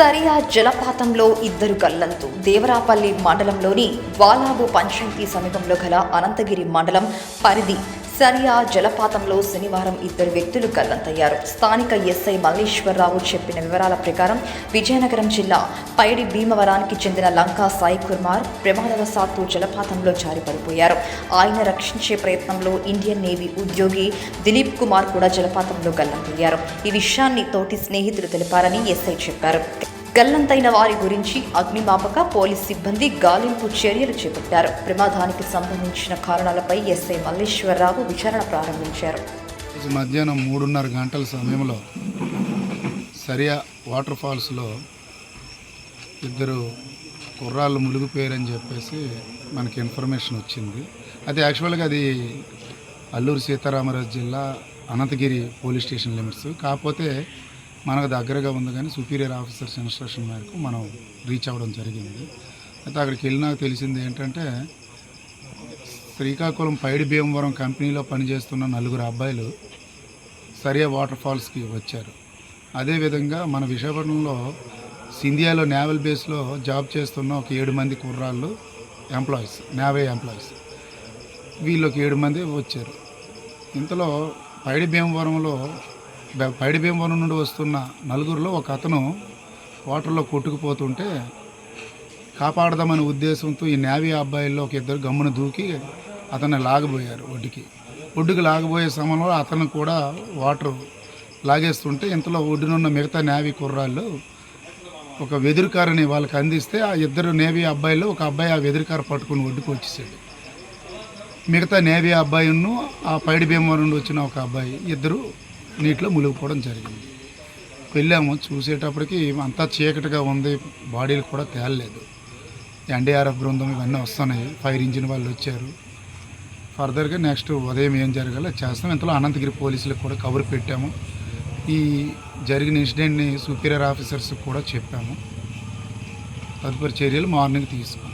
సరియా జలపాతంలో ఇద్దరు గల్లంతు. దేవరాపల్లి మండలంలోని వాలాబు పంచాయతీ సమీపంలో గల అనంతగిరి మండలం పరిధి సరియా జలపాతంలో శనివారం ఇద్దరు వ్యక్తులు గల్లంతయ్యారు. స్థానిక ఎస్ఐ మల్లేశ్వరరావు చెప్పిన వివరాల ప్రకారం విజయనగరం జిల్లా పైడి భీమవరానికి చెందిన లంకా సాయి కుమార్ ప్రమాదవశాత్తు జలపాతంలో జారి పడిపోయారు ఆయన రక్షించే ప్రయత్నంలో ఇండియన్ నేవీ ఉద్యోగి దిలీప్ కుమార్ కూడా జలపాతంలో గల్లంతయ్యారు. ఈ విషయాన్ని తోటి స్నేహితులు తెలిపారని ఎస్ఐ చెప్పారు. గల్లంతైన వారి గురించి అగ్నిమాపక పోలీస్ సిబ్బంది గాలింపు చర్యలు చేపట్టారు. ప్రమాదానికి సంబంధించిన కారణాలపై ఎస్ఐ మల్లేశ్వరరావు విచారణ ప్రారంభించారు. మధ్యాహ్నం మూడున్నర గంటల సమయంలో సరియా వాటర్ ఫాల్స్లో ఇద్దరు కుర్రాళ్ళు మునిగిపోయారని చెప్పేసి మనకి ఇన్ఫర్మేషన్ వచ్చింది. అది యాక్చువల్గా అది అల్లూరు సీతారామరాజు జిల్లా అనంతగిరి పోలీస్ స్టేషన్ లిమిట్స్. కాకపోతే మనకు దగ్గరగా ఉంది కానీ సుపీరియర్ ఆఫీసర్స్ ఇన్స్ట్రక్షన్ మేరకు మనం రీచ్ అవ్వడం జరిగింది. అయితే అక్కడికి వెళ్ళినాక తెలిసింది ఏంటంటే శ్రీకాకుళం పైడి భీమవరం కంపెనీలో పనిచేస్తున్న నలుగురు అబ్బాయిలు సరియా వాటర్ ఫాల్స్కి వచ్చారు. అదేవిధంగా మన విశాఖపట్నంలో సింధియాలో నేవల్ బేస్లో జాబ్ చేస్తున్న ఒక ఏడు మంది కుర్రాళ్ళు ఎంప్లాయీస్ నేవే ఎంప్లాయీస్. వీళ్ళకి ఏడు మంది వచ్చారు. ఇంతలో పైడి భీమవరంలో పైడి భీమవరం నుండి వస్తున్న నలుగురిలో ఒక అతను వాటర్లో కొట్టుకుపోతుంటే కాపాడదామనే ఉద్దేశంతో ఈ నేవీ అబ్బాయిల్లో ఒక ఇద్దరు గమ్మున దూకి అతన్ని లాగబోయారు ఒడ్డుకి. ఒడ్డుకి లాగబోయే సమయంలో అతను కూడా వాటర్ లాగేస్తుంటే ఇంతలో ఒడ్డునున్న మిగతా నేవీ కుర్రాళ్ళు ఒక వెదురుకారని వాళ్ళకి అందిస్తే ఆ ఇద్దరు నేవీ అబ్బాయిలు ఒక అబ్బాయి ఆ వెదురుకార పట్టుకుని ఒడ్డుకు వచ్చేసాడు మిగతా నేవీ అబ్బాయిను ఆ పైడి భీమవరం నుండి వచ్చిన ఒక అబ్బాయి ఇద్దరు నీటిలో మునిగిపోవడం జరిగింది. వెళ్ళాము చూసేటప్పటికి అంతా చీకటిగా ఉంది బాడీలు కూడా తేలలేదు. ఎన్డీఆర్ఎఫ్ బృందం ఇవన్నీ వస్తున్నాయి ఫైర్ ఇంజిన్ వాళ్ళు వచ్చారు. ఫర్దర్గా నెక్స్ట్ ఉదయం ఏం జరగాలో చేస్తాం. ఇంతలో అనంతగిరి పోలీసులకు కూడా కవర్ పెట్టాము. ఈ జరిగిన ఇన్సిడెంట్ని సుపీరియర్ ఆఫీసర్స్కి కూడా చెప్పాము. తదుపరి చర్యలు మార్నింగ్ తీసుకున్నాం